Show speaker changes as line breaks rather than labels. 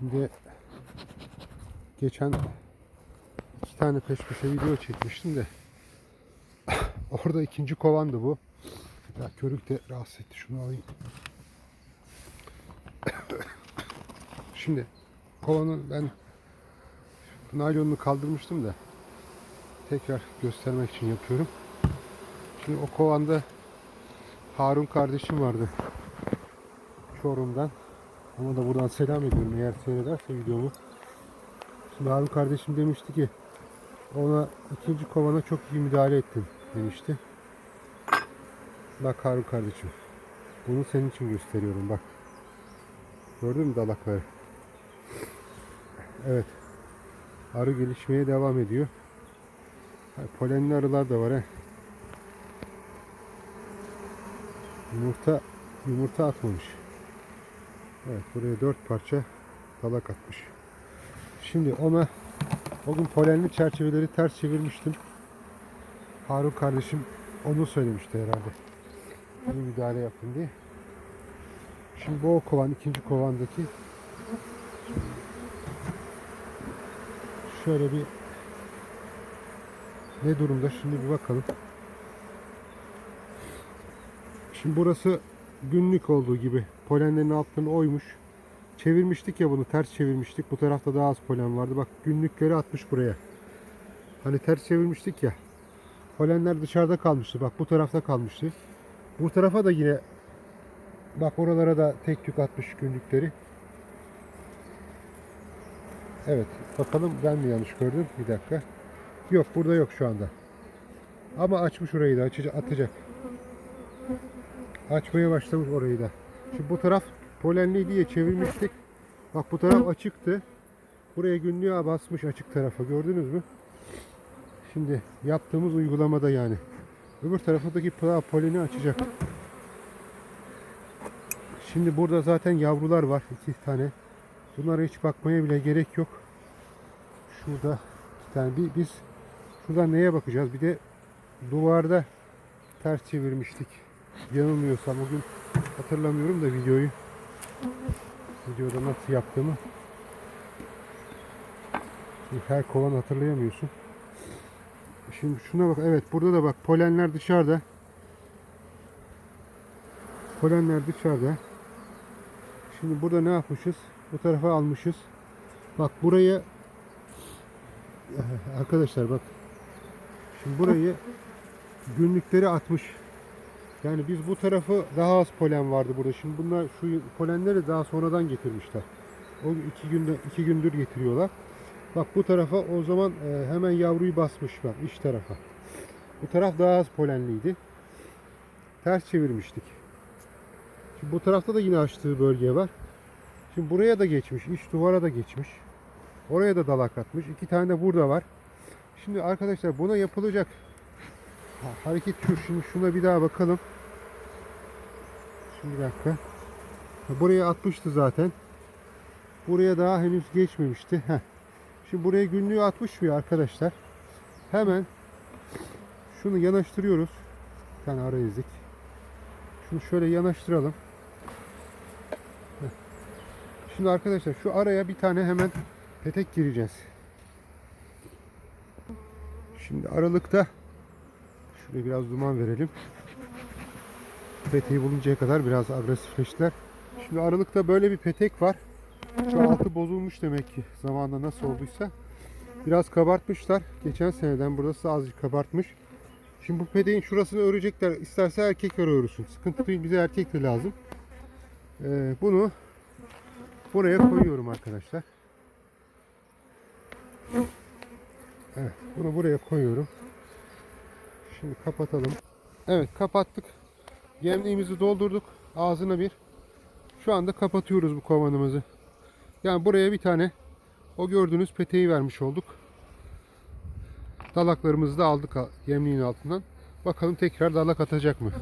Şimdi geçen iki tane peş peşe video çekmiştim de orada ikinci kovandı bu. Ya körük de rahatsız etti. Şunu alayım. Şimdi kovanın ben naylonunu kaldırmıştım da tekrar göstermek için yapıyorum. Şimdi o kovanda Harun kardeşim vardı. Çorum'dan. Ona da buradan selam ediyorum eğer seyrederse videomu. Şimdi Harun kardeşim demişti ki ona ikinci kovana çok iyi müdahale ettin demişti. Bak Harun kardeşim. Bunu senin için gösteriyorum bak. Gördün mü dalakları? Evet. Arı gelişmeye devam ediyor. Polenli arılar da var he. Yumurta yumurta atmamış. Evet buraya dört parça dalak atmış. Şimdi ona o gün polenli çerçeveleri ters çevirmiştim. Harun kardeşim onu söylemişti herhalde. İyi müdahale yapın diye. Şimdi bu o kovan, ikinci kovandaki şöyle bir ne durumda şimdi bir bakalım. Şimdi burası günlük olduğu gibi polenlerin altını oymuş. Çevirmiştik ya bunu ters çevirmiştik. Bu tarafta daha az polen vardı. Bak günlükleri atmış buraya. Hani ters çevirmiştik ya. Polenler dışarıda kalmıştı. Bak bu tarafta kalmıştı. Bu tarafa da yine bak oralara da tek tük atmış günlükleri. Evet. Bakalım ben mi yanlış gördüm? Bir dakika. Yok burada yok şu anda. Ama açmış orayı da açacak, atacak. Açmaya başlamış orayı da. Şimdi bu taraf polenli diye çevirmiştik. Bak bu taraf açıktı. Buraya günlüğe basmış açık tarafa. Gördünüz mü? Şimdi yaptığımız uygulamada yani. Öbür pırağı poleni açacak. Şimdi burada zaten yavrular var. iki tane. Bunlara hiç bakmaya bile gerek yok. Şurada iki tane. Bir, biz şuradan neye bakacağız? Bir de duvarda ters çevirmiştik. Yanılmıyorsam o gün hatırlamıyorum da videoyu. Videoda nasıl yaptığımı. Her kovan hatırlayamıyorsun. Şimdi şuna bak. Evet burada da bak polenler dışarıda. Polenler dışarıda. Şimdi burada ne yapmışız? Bu tarafa almışız. Bak buraya arkadaşlar bak. Şimdi burayı günlükleri atmış. Yani biz bu tarafı daha az polen vardı burada. Şimdi bunlar şu polenleri daha sonradan getirmişler. O iki günde iki gündür getiriyorlar. Bak bu tarafa o zaman e, hemen yavruyu basmış bak iç tarafa. Bu taraf daha az polenliydi. Ters çevirmiştik. Şimdi bu tarafta da yine açtığı bölge var. Şimdi buraya da geçmiş. iç duvara da geçmiş. Oraya da dalak atmış. İki tane de burada var. Şimdi arkadaşlar buna yapılacak ha, hareket şu. Şimdi şuna bir daha bakalım. Şimdi bir dakika. Buraya atmıştı zaten. Buraya daha henüz geçmemişti. Heh. Şimdi buraya günlüğü atmış mı arkadaşlar? Hemen şunu yanaştırıyoruz. Bir tane ara ezik. Şunu şöyle yanaştıralım. Heh. Şimdi arkadaşlar şu araya bir tane hemen petek gireceğiz. Şimdi aralıkta şuraya biraz duman verelim. Peteği buluncaya kadar biraz agresifleştiler. Şimdi aralıkta böyle bir petek var. Şu altı bozulmuş demek ki zamanında nasıl olduysa. Biraz kabartmışlar. Geçen seneden burası azıcık kabartmış. Şimdi bu peteğin şurasını örecekler. İsterse erkek öre örüsün. Sıkıntı değil. Bize erkek de lazım. Ee, bunu buraya koyuyorum arkadaşlar. Evet. Bunu buraya koyuyorum. Şimdi kapatalım. Evet kapattık. Yemliğimizi doldurduk. Ağzına bir. Şu anda kapatıyoruz bu kovanımızı. Yani buraya bir tane o gördüğünüz peteği vermiş olduk. Dalaklarımızı da aldık yemliğin altından. Bakalım tekrar dalak atacak mı?